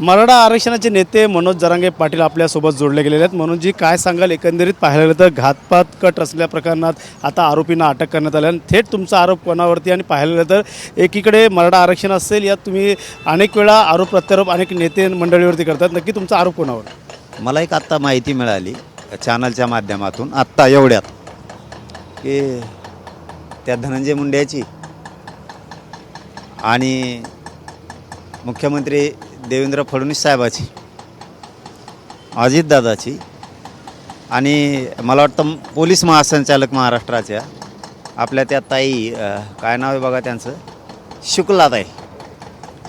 मराठा आरक्षणाचे नेते मनोज जरांगे पाटील आपल्यासोबत जोडले गेलेले आहेत. म्हणून जी काय सांगाल? एकंदरीत पाहायला गेलं तर घातपात कट असल्या प्रकरणात आता आरोपींना अटक करण्यात आली आणि थेट तुमचा आरोप कोणावरती? आणि पाहायला गेलं तर एकीकडे मराठा आरक्षण असेल यात तुम्ही अनेक वेळा आरोप प्रत्यारोप अनेक नेते मंडळीवरती करतात. नक्की तुमचा आरोप कोणावर? मला एक आत्ता माहिती मिळाली चॅनलच्या माध्यमातून. आत्ता एवढ्यात. की त्या धनंजय मुंड्याची आणि मुख्यमंत्री देवेंद्र फडणवीस साहेबाची अजितदादाची आणि मला वाटतं पोलीस महासंचालक महाराष्ट्राच्या आपल्या त्या ताई काय नाव आहे बघा त्यांचं? शुक्लाताई.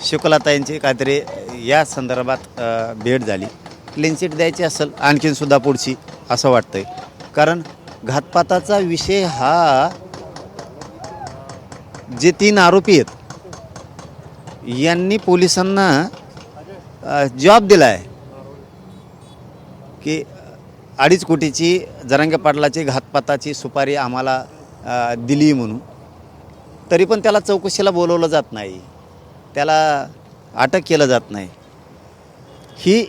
शुक्लाताईंची काहीतरी या संदर्भात भेट झाली. क्लीन चिट द्यायची असेल आणखीनसुद्धा पुढची असं वाटतं आहे कारण घातपाताचा विषय हा जे तीन आरोपी आहेत यांनी पोलिसांना जॉब दिला आहे की अडीच कोटीची जरांगे पाटलाची घातपाताची सुपारी आम्हाला दिली म्हणून. तरी पण त्याला चौकशीला बोलवलं जात नाही. त्याला अटक केलं जात नाही. ही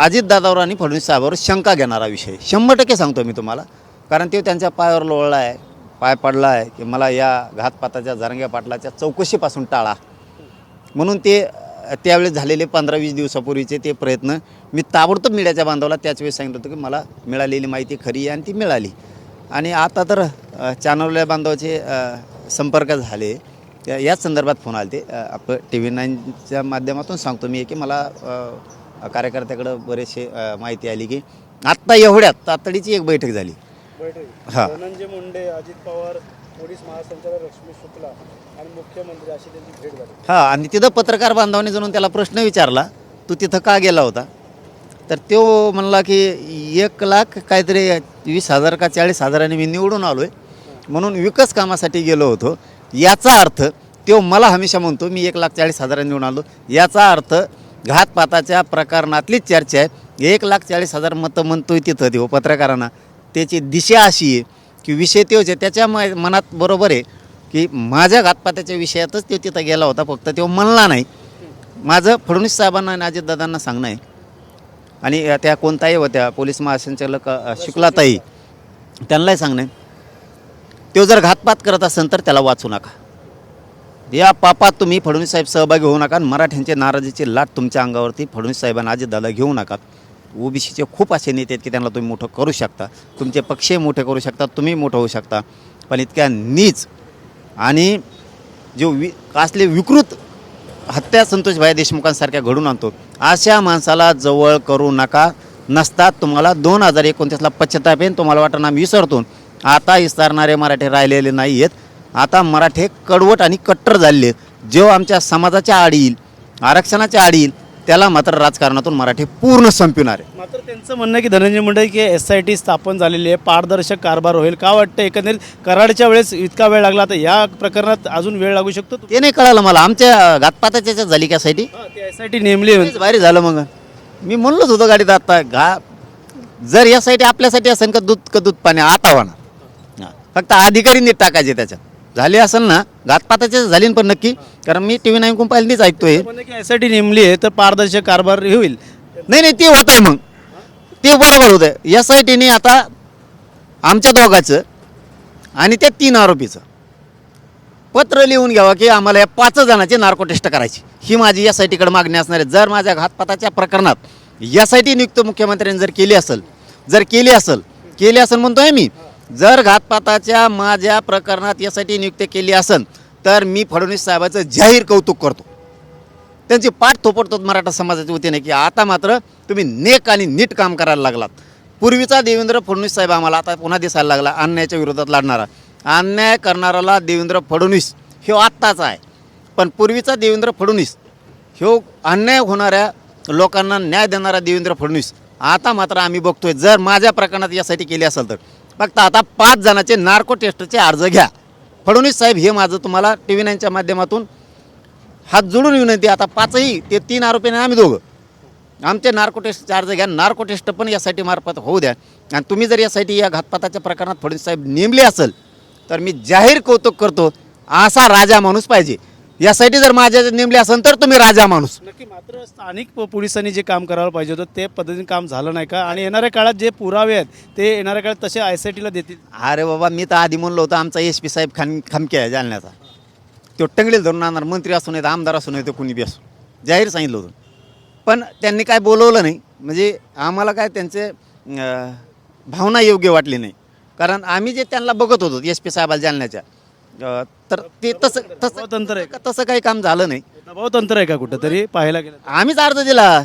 अजितदादावर आणि फडणवीस साहेबावर शंका घेणारा विषय शंभर टक्के सांगतो मी तुम्हाला. कारण ते त्यांच्या पायावर लोळला आहे पाय पडला आहे की मला या घातपाताच्या जरंग्या पाटलाच्या चौकशीपासून टाळा. म्हणून ते त्यावेळेस झालेले पंधरा वीस दिवसापूर्वीचे ते प्रयत्न मी ताबडतोब मीडियाच्या बांधवला त्याच वेळेस सांगितलं होतं की मला मिळालेली माहिती खरी आहे आणि ती मिळाली. आणि आता तर अ, चॅनलच्या बांधवाचे संपर्क झाले. त्या याच संदर्भात फोन आले ते आपलं टी व्ही नाईनच्या माध्यमातून सांगतो मी की मला कार्यकर्त्याकडं बरेचसे माहिती आली की आत्ता एवढ्यात तातडीची एक बैठक झाली. हा. धनंजय मुंडे अजित पवार पोलीस महासंचालक लक्ष्मी शुक्ला आणि मुख्यमंत्री अशी त्यांची भेट झाली. हां आणि तिथं पत्रकार बांधवाने जणून त्याला प्रश्न विचारला तू तिथं का गेला होता? तर तो म्हणला की एक लाख काहीतरी वीस हजार का चाळीस हजाराने मी निवडून आलो आहे म्हणून विकास कामासाठी गेलो होतो. याचा अर्थ तो मला हमेशा म्हणतो मी एक लाख चाळीस हजारांनी निवडून आलो. याचा अर्थ घातपाताच्या प्रकरणातलीच चर्चा आहे. एक लाख चाळीस हजार मतं म्हणतोय तिथं देऊ पत्रकारांना. त्याची दिशा अशी आहे की विषय तोच आहे. त्याच्या म- मनात बरोबर आहे की माझ्या घातपाताच्या विषयातच तो तिथं गेला होता फक्त. तो म्हणला नाही. माझं फडणवीस साहेबांना आणि अजितदादांना सांगणं आहे. आणि त्या कोणताही होत्या पोलीस महासंचालक शुक्लाताई त्यांनाही सांगणं आहे. तो जर घातपात करत असेल तर त्याला वाचू नका. या पापात तुम्ही फडणवीस साहेब सहभागी होऊ नका आणि मराठ्यांचे नाराजीची लाट तुमच्या अंगावरती फडणवीस साहेबांना अजितदादा घेऊ नका. ओबीसीचे खूप असे नेते आहेत की त्यांना तुम्ही मोठं करू शकता. तुमचे पक्षही मोठे करू शकता तुम्ही मोठं होऊ शकता. पण इतक्या नीच आणि जो वि असले विकृत हत्या संतोषभाई देशमुखांसारख्या घडून आणतो अशा माणसाला जवळ करू नका. नसतात तुम्हाला दोन हजार एकोणतीसला पश्चाताप येईन तुम्हाला वाटतं आम्ही विसरतो. आता विसरणारे मराठे राहिलेले नाही आहेत आता मराठे कडवट आणि कट्टर झालेले आहेत. जो आमच्या समाजाच्या आड येईल आरक्षणाच्या आड येईल त्याला मात्र राजकारणातून मराठे पूर्ण संपविणार आहे. मात्र त्यांचं म्हणणं आहे की धनंजय मुंडे की एस आय टी स्थापन झालेली आहे पारदर्शक कारभार होईल. का वाटतं? एकंदरीत कराडच्या वेळेस इतका वेळ लागला तर या प्रकरणात अजून वेळ लागू शकतो? ते नाही कळालं मला. आमच्या घातपाताच्या झाली कासाठी एस आय टी नेमली. भारी झालं मग. मी म्हणलोच होतो गाडीत आता घा जर यासाठी आपल्यासाठी असेल का दूध का दूध पाणी? आता होणार. फक्त अधिकारी नीट टाकायचे त्याच्यात. झाले असेल ना घातपाताचे झाली पण नक्की. कारण मी टी व्ही नाईन पहिल्यांदाच ऐकतोय. म्हणणं की एस आय टी नेमली आहे तर पारदर्शक कारभार होईल. नाही नाही ते होत आहे मग. ते बरोबर होतं एस आय टीने आता आमच्या दोघाचं आणि त्या तीन आरोपीचं पत्र लिहून घ्यावं की आम्हाला या पाच जणांची नार्को टेस्ट करायची. ही माझी एस आय टीकडे मागणी असणार आहे. जर माझ्या घातपाताच्या प्रकरणात एस आय टी नियुक्त मुख्यमंत्र्यांनी जर केली असेल जर केली असेल केली असेल म्हणतोय मी जर घातपाताच्या माझ्या प्रकरणात यासाठी नियुक्ती नियुक्त केली असेल तर मी फडणवीस साहेबाचं जाहीर कौतुक करतो. त्यांची पाठ थोपडतो मराठा समाजाच्या वतीने की आता मात्र तुम्ही नेक आणि नीट काम करायला लागलात. पूर्वीचा देवेंद्र फडणवीस साहेब आम्हाला आता पुन्हा दिसायला लागला अन्यायाच्या विरोधात लढणारा. अन्याय करणाराला देवेंद्र फडणवीस ह्यो आत्ताचा आहे. पण पूर्वीचा देवेंद्र फडणवीस ह्यो अन्याय होणाऱ्या लोकांना न्याय देणारा देवेंद्र फडणवीस आता मात्र आम्ही बघतोय जर माझ्या प्रकरणात यासाठी केली असेल तर. फक्त आता पाच जणांचे नार्को टेस्टचे अर्ज घ्या. फडणवीस साहेब हे माझं तुम्हाला टी व्ही नाईनच्या माध्यमातून हात जोडून विनंती आता पाचही ते तीन आरोपीने आम्ही दोघं. आमचे नार्को टेस्ट चार्ज घ्या. नार्को टेस्ट पण यासाठी मार्फत होऊ द्या. आणि तुम्ही जर यासाठी या घातपाताच्या प्रकरणात फडणवीस साहेब नेमले असेल तर मी जाहीर कौतुक करतो असा राजा माणूस पाहिजे. यासाठी जर माझ्या नेमले असेल तर तुम्ही राजा माणूस. नक्की मात्र स्थानिक प- पोलिसांनी जे काम करायला पाहिजे होतं ते पद्धतीने काम झालं नाही का? आणि येणाऱ्या काळात जे पुरावे आहेत ते येणाऱ्या काळात तसे आय आय टीला देतील. अरे बाबा मी तर आधी म्हणलो होतं आमचा एस पी साहेब खान खमके आहे जालन्याचा. तो टंगडील धरून आणणार मंत्री असू नये आमदार असू नये कुणी बी असो जाहीर सांगितलं होतं. पण त्यांनी काय बोलवलं नाही. म्हणजे आम्हाला काय त्यांचे अं, भावना योग्य वाटली नाही. कारण आम्ही जे त्यांना बघत होतो एस पी साहेबाला जालन्याच्या अं, तर ते तसं तसं दबावतंत्र आहे तसं काही काम झालं नाही. दबाव तंत्र आहे का कुठं तरी पाहायला गेलं? आम्हीच अर्ज दिला.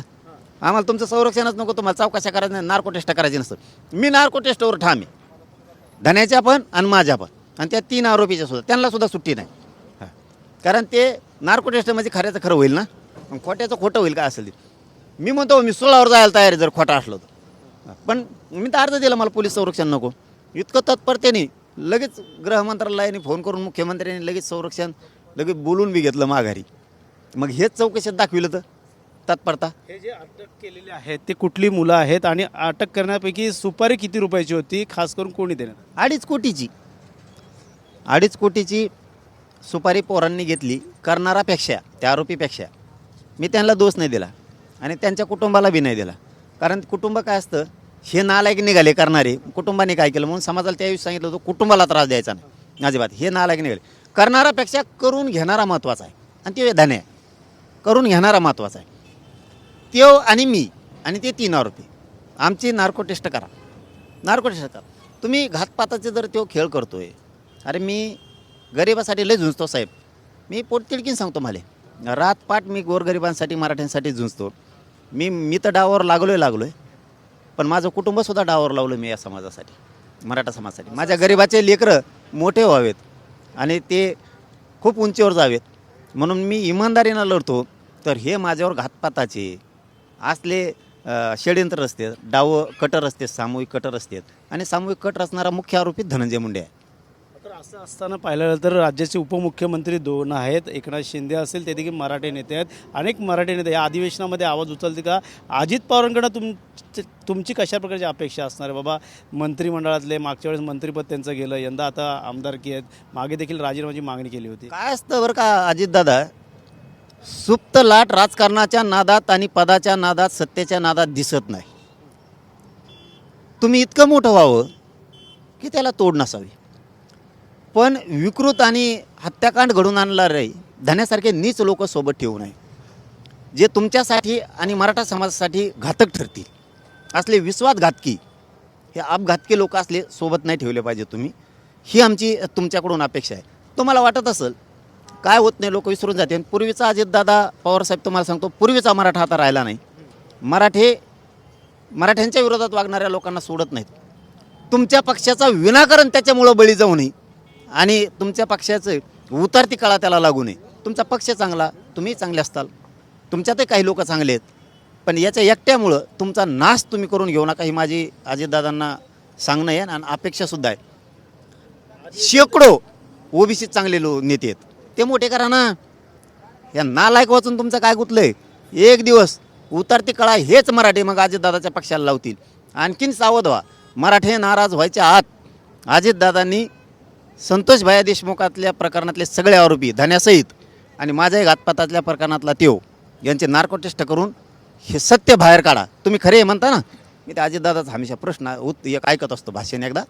आम्हाला तुमचं संरक्षणच नको तुम्हाला चौकशा करायचं नाही नार्को टेस्ट करायची नसतं. मी नार्को टेस्टवर ठाम आहे. धन्याच्या पण आणि माझ्या पण. आणि त्या तीन आरोपीच्या सुद्धा. त्यांना सुद्धा सुट्टी नाही. हा. कारण ते नार्को टेस्ट म्हणजे खऱ्याचं खरं होईल ना? खोट्याचं खोटं होईल का असेल ते? मी म्हणतो मी सोळावर जायला तयार आहे जर खोटा असलो तर. पण मी तर अर्ज दिला मला पोलीस संरक्षण नको. इतकं तत्परतेने लगेच गृह मंत्रालयाने फोन करून मुख्यमंत्र्यांनी लगेच संरक्षण लगेच बोलून बी घेतलं माघारी. मग हेच चौकशात दाखविलं तर? तत्परता? हे जे अटक केलेले आहेत ते कुठली मुलं आहेत आणि अटक करण्यापैकी सुपारी किती रुपयाची होती खास करून कोणी देण्यात अडीच कोटीची. अडीच कोटीची सुपारी पोरांनी घेतली करणारापेक्षा त्या आरोपीपेक्षा. मी त्यांना दोष नाही दिला आणि त्यांच्या कुटुंबाला बी नाही दिला. कारण कुटुंब काय असतं हे नालायक निघाले करणारे कुटुंबाने काय केलं म्हणून समाजाला त्यावेळी सांगितलं होतं कुटुंबाला त्रास द्यायचा नाही. अजिबात. हे नालायक निघाले. करणारापेक्षा करून घेणारा महत्त्वाचा आहे. आणि ते धन्य आहे. करून घेणारा महत्त्वाचा आहे. त्यो आणि मी आणि ते तीन आरोपी. आमची नार्को टेस्ट करा. नार्को टेस्ट करा. तुम्ही घातपाताचे जर तो खेळ करतो आहे अरे मी गरिबासाठी लय झुंजतो साहेब. मी पोटतिडकीन सांगतो मला. रातपाट मी गोरगरिबांसाठी मराठ्यांसाठी झुंजतो. मी मी तर डावावर लागलोय आहे पण माझं कुटुंबसुद्धा डावर लावलं मी या समाजासाठी मराठा समाजासाठी. माझ्या गरिबाचे लेकरं मोठे व्हावेत आणि ते खूप उंचीवर जावेत. म्हणून मी इमानदारीनं लढतो तर हे माझ्यावर घातपाताचे असले षडयंत्र असतात डावं कटर असते सामूहिक कटर असतात आणि सामूहिक कट रचणारा मुख्य आरोपी धनंजय मुंडे आहे. असं असताना पाहिलं गेलं तर राज्याचे उपमुख्यमंत्री दोन आहेत. एकनाथ शिंदे असेल ते देखील मराठी नेते आहेत. अनेक मराठी नेते या अधिवेशनामध्ये आवाज उचलते का? अजित पवारांकडं तुम तुमची कशा प्रकारची अपेक्षा असणार आहे? बाबा मंत्रिमंडळातले मागच्या वेळेस मंत्रिपद त्यांचं गेलं यंदा आता आमदारकी आहेत. मागे देखील राजीनाम्याची मागणी केली होती. काय असतं बरं का अजितदादा? सुप्त लाट राजकारणाच्या नादात आणि पदाच्या नादात सत्तेच्या नादात दिसत नाही. तुम्ही इतकं मोठं व्हावं की त्याला तोड नसावी. पण विकृत आणि हत्याकांड घडून आणणारे धन्यासारखे नीच लोक सोबत ठेवू नये. जे तुमच्यासाठी आणि मराठा समाजासाठी घातक ठरतील. असले विश्वासघातकी हे अपघातकी लोक असले सोबत नाही ठेवले पाहिजे तुम्ही. ही आमची तुमच्याकडून अपेक्षा आहे. तुम्हाला वाटत असेल काय होत नाही लोक विसरून जाते आणि पूर्वीचा अजितदादा पवारसाहेब तुम्हाला सांगतो पूर्वीचा मराठा आता राहिला नाही. मराठे मराठ्यांच्या विरोधात वागणाऱ्या लोकांना सोडत नाहीत. तुमच्या पक्षाचा विनाकारण त्याच्यामुळं बळी जाऊ नये. आणि तुमच्या पक्षाचं उतारती काळा त्याला लागू नये. तुमचा पक्ष चांगला तुम्ही चांगले असताल. तुमच्यातही काही लोक चांगले आहेत. पण याच्या एकट्यामुळं तुमचा नाश तुम्ही करून घेऊ नका ही माझी अजितदादांना सांगणं आहे आणि अपेक्षासुद्धा आहे. शेकडो ओबीसी चांगले लो नेते आहेत. ते मोठे करा ना. या नालायक वाचून तुमचं काय गुतलंय? एक दिवस उतरती कळा हेच मराठी मग अजितदादाच्या पक्षाला लावतील. आणखीन सावध व्हा. मराठे नाराज व्हायच्या आत अजितदादांनी संतोष भाया देशमुखातल्या प्रकरणातले सगळे आरोपी धन्यासहित आणि माझ्याही घातपातातल्या प्रकरणातला त्यो यांचे नार्को टेस्ट करून हे सत्य बाहेर काढा. तुम्ही खरे हे म्हणता ना? मी त्या अजितदादाचा हमेशा प्रश्न उत एक ऐकत असतो भाषण एकदा.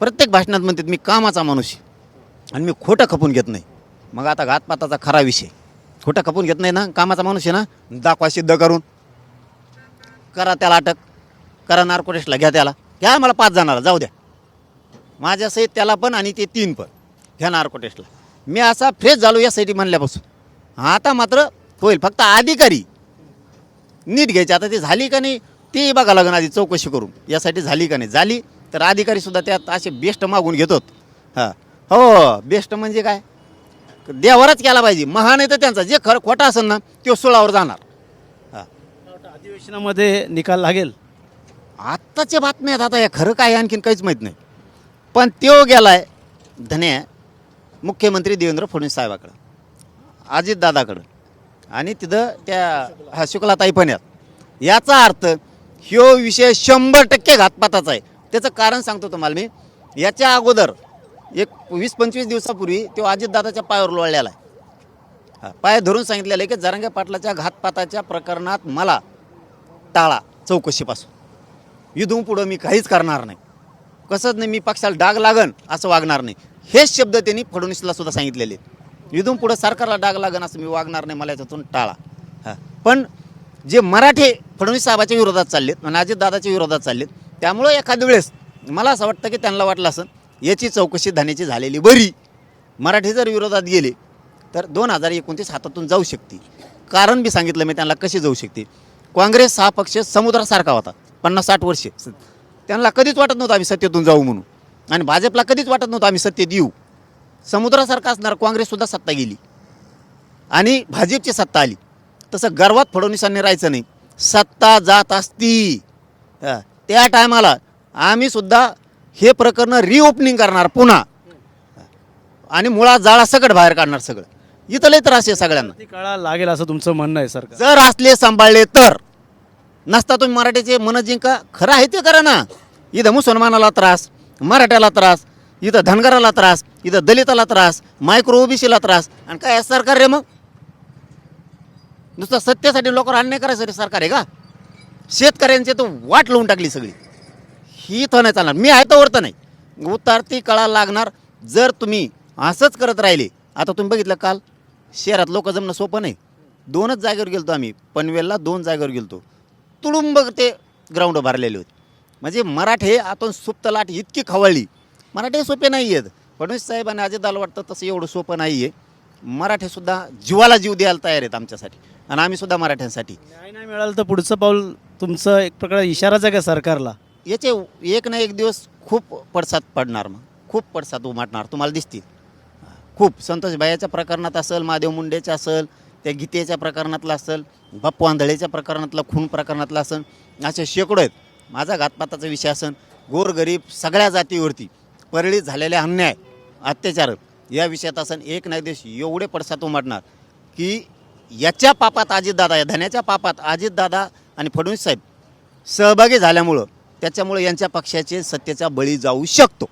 प्रत्येक भाषणात म्हणतात मी कामाचा माणूस आहे आणि मी खोटं खपून घेत नाही. मग आता घातपाताचा खरा विषय. खोटं खपून घेत नाही ना? कामाचा माणूस आहे ना? दाखवा सिद्ध करून. करा त्याला अटक. करा नार्कोटेस्टला घ्या त्याला. घ्या मला पाच जणाला. जाऊ द्या. माझ्यासहित त्याला पण आणि ते तीन पण घ्या नार्को टेस्टला मी असा फ्रेश झालो यासाठी म्हणल्यापासून. आता मात्र होईल फक्त अधिकारी नीट घ्यायची. आता ती झाली का नाही ते बघा लागेल आधी चौकशी करून. यासाठी झाली का नाही झाली. तर अधिकारीसुद्धा त्यात असे बेस्ट मागून घेतात. हां. हो बेस्ट म्हणजे काय? देवारच केला पाहिजे. महान आहे तर त्यांचा. जे खरं खोटा असेल ना तो सोळावर जाणार. हां. अधिवेशनामध्ये निकाल लागेल. आत्ताच्या बातम्या आहेत. आता या खरं काय आणखीन काहीच माहीत नाही. पण तो गेलाय धन्या मुख्यमंत्री देवेंद्र फडणवीस साहेबाकडं अजितदादाकडं आणि तिथं त्या हा शुक्लाताई पण आहेत. याचा अर्थ ह्यो विषय शंभर टक्के घातपाताचा आहे. त्याचं कारण सांगतो तुम्हाला मी. याच्या अगोदर एक वीस पंचवीस दिवसापूर्वी तो अजितदादाच्या पायावर लोळलेला आहे. पाय धरून सांगितलेलं आहे की जरांगे पाटलाच्या घातपाताच्या प्रकरणात मला टाळा चौकशीपासून. इथून पुढं मी काहीच करणार नाही. कसंच नाही मी पक्षाला डाग लागन असं वागणार नाही. हेच शब्द त्यांनी फडणवीसला सुद्धा सांगितलेले इथून पुढं सरकारला डाग लागन असं मी वागणार नाही मला याच्यातून टाळा. हां. पण जे मराठे फडणवीस साहेबाच्या विरोधात चाललेत आणि अजितदादाच्या विरोधात चाललेत त्यामुळं एखाद्या वेळेस मला असं वाटतं की त्यांना वाटलं असं याची चौकशी धान्याची झालेली बरी. मराठी जर विरोधात गेले तर दोन हजार एकोणतीस हातातून जाऊ शकते कारण बी सांगितलं मी त्यांना कशी जाऊ शकते. काँग्रेस हा पक्ष समुद्रासारखा होता पन्नास साठ वर्षे. त्यांना कधीच वाटत नव्हतं आम्ही सत्तेतून जाऊ म्हणून. आणि भाजपला कधीच वाटत नव्हतं आम्ही सत्तेत येऊ. समुद्रासारखा असणार काँग्रेससुद्धा सत्ता गेली. आणि भाजपची सत्ता आली. तसं गर्वात फडणवीसांनी राहायचं नाही. सत्ता जात असती. त्या टायमाला आम्ही सुद्धा हे प्रकरण रिओपनिंग करणार पुन्हा. आणि मुळात जाळा सकट बाहेर काढणार सगळं. इथं लय त्रास आहे सगळ्यांना. ती काळा लागेल असं तुमचं म्हणणं आहे सरकार. जर असले सांभाळले तर. नसता तुम्ही मराठीचे मन जिंका. खरं आहे ते करा ना. इथं मुसलमानाला त्रास मराठ्याला त्रास इथं धनगराला त्रास इथं दलिताला त्रास मायक्रो ओबीसीला त्रास. आणि काय सरकार रे मग? नुसतं सत्तेसाठी लोकांवर अन्याय रे सरकार आहे का? शेतकऱ्यांची तर वाट लावून टाकली सगळी. ही तर नाही चालणार. मी आहे तर वरतं नाही. उतारती कळा लागणार. जर तुम्ही असंच करत राहिले आता तुम्ही बघितलं काल शहरात लोक जमणं सोपं नाही. दोनच जागेवर गेलतो आम्ही. पनवेलला दोन जागेवर गेलतो. तुडुंब ते ग्राउंड भरलेले होते. म्हणजे मराठे आतून सुप्त लाट इतकी खवळली. मराठे सोपे नाही आहेत फडणवीस साहेब आणि अजितदाला वाटतं तसं एवढं सोपं नाही आहे मराठेसुद्धा जीवाला जीव द्यायला तयार आहेत आमच्यासाठी. आणि आम्हीसुद्धा मराठ्यांसाठी. न्याय नाही मिळालं तर पुढचं पाऊल तुमचं एक प्रकार इशाराच आहे का सरकारला? याचे एक ना एक दिवस खूप पडसाद पडणार मग. खूप पडसाद उमाटणार तुम्हाला दिसतील. खूप. संतोष भायाच्या प्रकरणात असेल महादेव मुंडेच्या असेल त्या गीतेच्या प्रकरणातलं असेल बाप्पू आंधळेच्या प्रकरणातलं खून प्रकरणातलं असेल असे शेकडो आहेत. माझा घातपाताचा विषय असेल गोरगरीब सगळ्या जातीवरती परळीत झालेले अन्याय अत्याचार या विषयात असेल एक ना देश एवढे पडसाद उमाटणार की याच्या पापात अजितदादा या धन्याच्या पापात अजितदादा आणि फडणवीस साहेब सहभागी झाल्यामुळं त्याच्यामुळे यांच्या पक्षाचे सत्तेचा बळी जाऊ शकतो.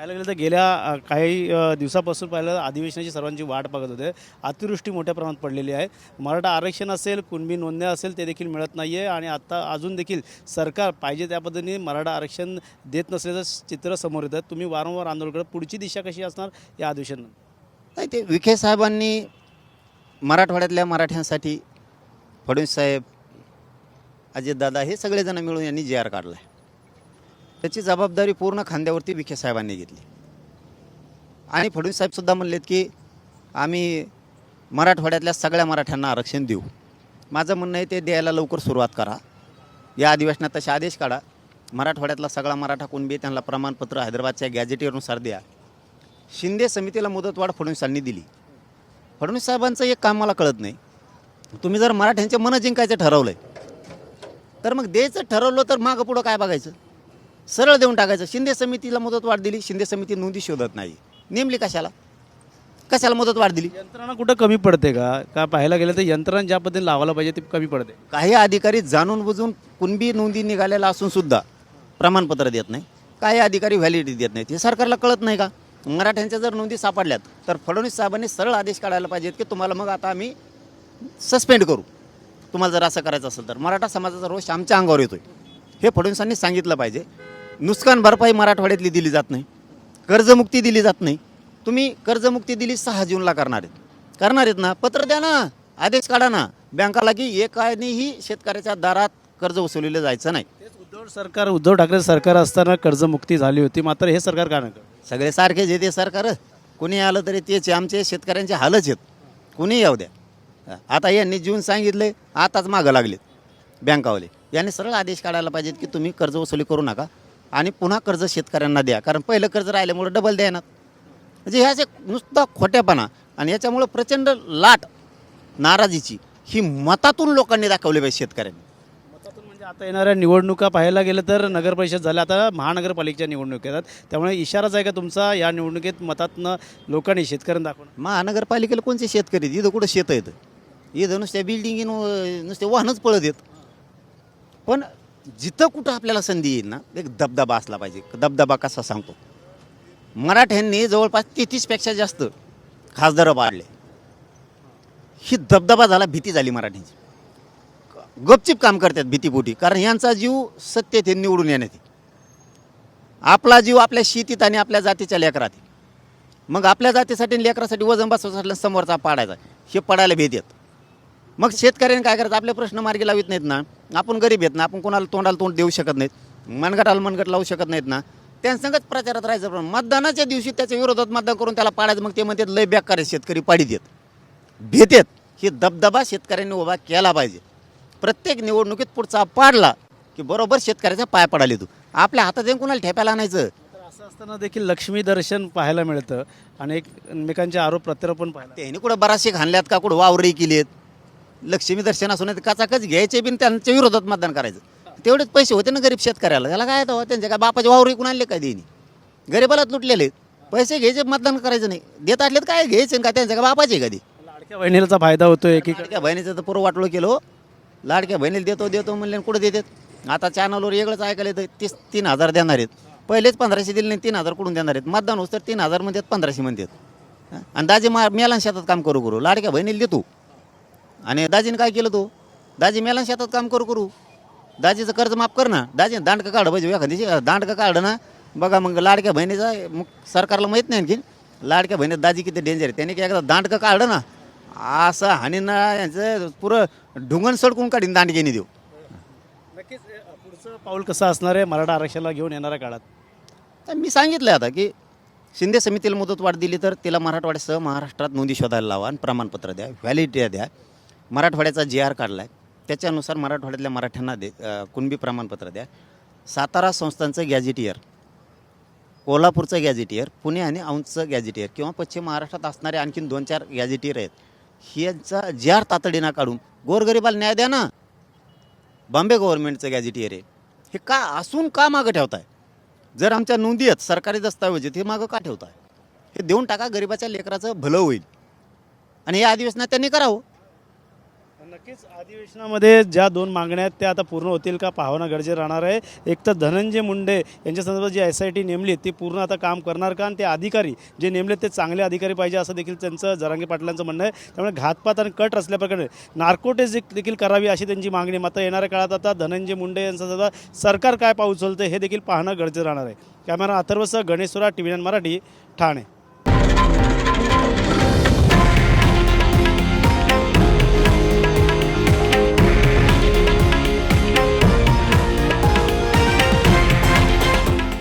पाहायला गेलं तर गेल्या काही दिवसापासून पाहिलं अधिवेशनाची सर्वांची वाट बघत होते. अतिवृष्टी मोठ्या प्रमाणात पडलेली आहे. मराठा आरक्षण असेल कुणबी नोंदण्या असेल ते देखील मिळत नाही आहे आणि आत्ता अजून देखील सरकार पाहिजे त्या पद्धतीने मराठा आरक्षण देत नसल्याचं चित्र समोर येतं. तुम्ही वारंवार आंदोलन करत पुढची दिशा कशी असणार या अधिवेशनात नाही ते विखे साहेबांनी मराठवाड्यातल्या मराठ्यांसाठी फडणवीस साहेब अजितदादा हे सगळेजण मिळून यांनी जी आर काढला आहे त्याची जबाबदारी पूर्ण खांद्यावरती विखे साहेबांनी घेतली. आणि फडणवीस साहेबसुद्धा म्हणलेत की आम्ही मराठवाड्यातल्या सगळ्या मराठ्यांना आरक्षण देऊ. माझं म्हणणं आहे ते द्यायला लवकर सुरुवात करा. या अधिवेशनात तसे आदेश काढा. मराठवाड्यातला सगळा मराठा कुणबी बी त्यांना प्रमाणपत्र हैदराबादच्या गॅजेटीनुसार द्या. शिंदे समितीला मुदतवाढ फडणवीसांनी दिली. फडणवीस साहेबांचं एक काम मला कळत नाही. तुम्ही जर मराठ्यांचे मनं जिंकायचं ठरवलं आहे तर मग द्यायचं ठरवलं तर मागं पुढं काय बघायचं? सरळ देऊन टाकायचं. शिंदे समितीला मुदतवाढ दिली शिंदे समिती नोंदी शोधत नाही. नेमली कशाला? कशाला मुदतवाढ दिली? यंत्रणा कुठं कमी पडते का? का पाहायला गेलं तर यंत्रणा ज्या पद्धतीने लावायला पाहिजे ती कमी पडते. काही अधिकारी जाणून बुजून कुणबी नोंदी निघालेला असून सुद्धा प्रमाणपत्र देत नाही. काही अधिकारी व्हॅलिडिटी देत नाहीत. हे सरकारला कळत नाही का? मराठ्यांच्या जर नोंदी सापडल्यात तर फडणवीस साहेबांनी सरळ आदेश काढायला पाहिजेत की तुम्हाला मग आता आम्ही सस्पेंड करू. तुम्हाला जर असं करायचं असेल तर. मराठा समाजाचा रोष आमच्या अंगावर येतोय. हे फडणवीसांनी सांगितलं पाहिजे. नुकसान भरपाई मराठवाड्यातली दिली जात नाही. कर्जमुक्ती दिली जात नाही. तुम्ही कर्जमुक्ती दिली सहा जूनला करणार आहेत. करणार आहेत ना? पत्र द्या ना. आदेश काढा ना. बँकाला की एकानेही शेतकऱ्याच्या दारात कर्ज वसुलीलं जायचं नाही. उद्धव सरकार उद्धव ठाकरे सरकार असताना कर्जमुक्ती झाली होती. मात्र हे सरकार का नाही? सगळे सारखेच आहे ते सरकार. कुणी आलं तरी तेच. आमचे शेतकऱ्यांचे हालच आहेत. कुणी येऊ द्या. आता यांनी जून सांगितले आताच मागं लागलेत बँकावाले. यांनी सरळ आदेश काढायला पाहिजेत की तुम्ही कर्ज वसुली करू नका आणि पुन्हा कर्ज शेतकऱ्यांना द्या. कारण पहिलं कर्ज राहिल्यामुळे डबल द्या म्हणजे ह्याचे नुसता खोट्यापणा आणि याच्यामुळं प्रचंड लाट नाराजीची ही मतातून लोकांनी दाखवली पाहिजे शेतकऱ्यांनी. मतातून म्हणजे आता येणाऱ्या निवडणुका पाहायला गेलं तर नगर परिषद झाल्या आता महानगरपालिकेच्या निवडणुका येतात त्यामुळे इशाराच आहे का तुमचा या निवडणुकीत मतातनं लोकांनी शेतकऱ्यांना दाखवणं? महानगरपालिकेला कोणते शेतकरी आहेत? इथं कुठं शेतं येतं इथं नुसत्या बिल्डिंगी नुसते वाहनच पळत येत पण जिथं कुठं आपल्याला संधी येईल ना एक दबदबा असला पाहिजे. दबदबा कसा सांगतो? मराठ्यांनी जवळपास तेहतीसपेक्षा जास्त खासदारं पाडले. ही दबदबा झाला भीती झाली मराठ्यांची. गपचिप काम करतात भीतीपोटी कारण यांचा जीव सत्य ते निवडून येण्यात आपला जीव आपल्या शेतीत आणि आपल्या जातीच्या लेकरात मग आपल्या जातीसाठी लेकरासाठी वजन बसवासाठी समोरचा पाडायचा. हे पडायला भेद येत. मग शेतकऱ्यांनी काय करायचं? आपले प्रश्न मार्गी लावित नाहीत ना. आपण गरीब आहेत ना आपण कोणाला तोंडाला तोंड देऊ शकत नाहीत. मनगटाला मनगट लावू शकत नाहीत ना. त्यांसंगच प्रचारात राहायचं पण मतदानाच्या दिवशी त्याच्या विरोधात मतदान करून त्याला पाडायचं. मग ते म्हणतात लय बेकार आहे शेतकरी पाडीत येत भेटेत ही दबदबा शेतकऱ्यांनी उभा केला पाहिजे. प्रत्येक निवडणुकीत पुढचा पाडला की बरोबर शेतकऱ्याच्या पाय पडाले तू आपल्या हातात येऊन कुणाला ठेप्याला आणायचं असं असताना देखील लक्ष्मी दर्शन पाहायला मिळतं. आणि एक एकमेकांचे आरोप प्रत्यारोपण पाहायला त्यांनी कुठं बराचसे घाणल्यात का? कुठं वावरही केली आहेत लक्ष्मी दर्शन असून ते काचाकच घ्यायचे बिन त्यांच्या विरोधात मतदान करायचं. तेवढेच पैसे होते ना गरीब शेतकऱ्याला. त्याला काय येतं त्यांच्या काय बापाचे वावर विकून आणले काय देणी गरीबालाच लुटलेले. पैसे घ्यायचे मतदान करायचं नाही. देत असलेत काय घ्यायचे का त्यांच्या काय बापाचे कधी लाडक्या बहिणीचा फायदा होतोय की लाडक्या बहिणीचं तर पुरं वाटलो केलो लाडक्या बहिणीला देतो देतो म्हणले कुठं देतात? आता चॅनलवर वेगळंच ऐकायला येतं तीस तीन हजार देणार आहेत. पहिलेच पंधराशे दिले नाही तीन हजार कुठून देणार आहेत? मतदान होतं तर तीन हजार म्हणतात पंधराशे म्हणतात. हं? आणि दाजी मा मेला शेतात काम करू करू. लाडक्या बहिणीला देतो. आणि दाजीने काय केलं तो? दाजी मेला शेतात काम करू करू. दाजीचं कर्ज माफ कर ना. दाजी दांडकं काढ पाहिजे एखाद्याची दांडकं काढ ना. बघा मग लाडक्या बहिणीचा मग सरकारला माहीत नाही आणखी लाडक्या बहिणीत दाजी किती डेंजर आहे. त्याने काय एकदा दांडकं काढलं ना. असं हाणीना यांचं पुरं ढुंगण सडकून काढीन दांडगेने देऊ. नक्कीच पुढचं पाऊल कसं असणार आहे? मराठा आरक्षणाला घेऊन येणाऱ्या काळात? तर मी सांगितलं आता की शिंदे समितीला मुदतवाढ दिली तर तिला मराठवाड्यासह महाराष्ट्रात नोंदी शोधायला लावा आणि प्रमाणपत्र द्या व्हॅलिडिटी द्या. मराठवाड्याचा जी आर काढला आहे त्याच्यानुसार मराठवाड्यातल्या मराठ्यांना दे कुणबी प्रमाणपत्र द्या. सातारा संस्थांचं गॅझेटियर कोल्हापूरचं गॅझेटियर पुणे आणि औंधचं गॅझेटियर किंवा पश्चिम महाराष्ट्रात असणारे आणखीन दोन चार गॅझेटियर आहेत. ह्यांचा जी आर तातडीनं काढून गोरगरिबाला न्याय द्या ना. बॉम्बे गव्हर्नमेंटचं गॅझेटियर आहे. हे का असून का मागं ठेवताय? जर आमच्या नोंदी आहेत सरकारी दस्तावेज आहेत हे मागं का ठेवताय? हे देऊन टाका गरिबाच्या लेकराचं भलं होईल. आणि या अधिवेशनात त्यांनी करावं. नक्कीच अधिवेशनामध्ये ज्या दोन मागण्या आहेत त्या आता पूर्ण होतील का पाहणं गरजे राहणार आहे. एक तर धनंजय मुंडे यांच्या संदर्भात जी एस आय टी नेमली ती पूर्ण आता काम करणार का? आणि ते अधिकारी जे नेमले ते चांगले अधिकारी पाहिजे असं देखील त्यांचं जरांगे पाटलांचं म्हणणं आहे. त्यामुळे घातपात आणि कट असल्याप्रकारे नार्कोटेज देखील करावी अशी त्यांची मागणी. मात्र येणाऱ्या काळात आता धनंजय मुंडे यांचं सुद्धा सरकार काय पाऊल उचलतं हे देखील पाहणं गरजेचं राहणार आहे. कॅमेरा अथर्वसह गणेश्वरा टी व्ही मराठी ठाणे.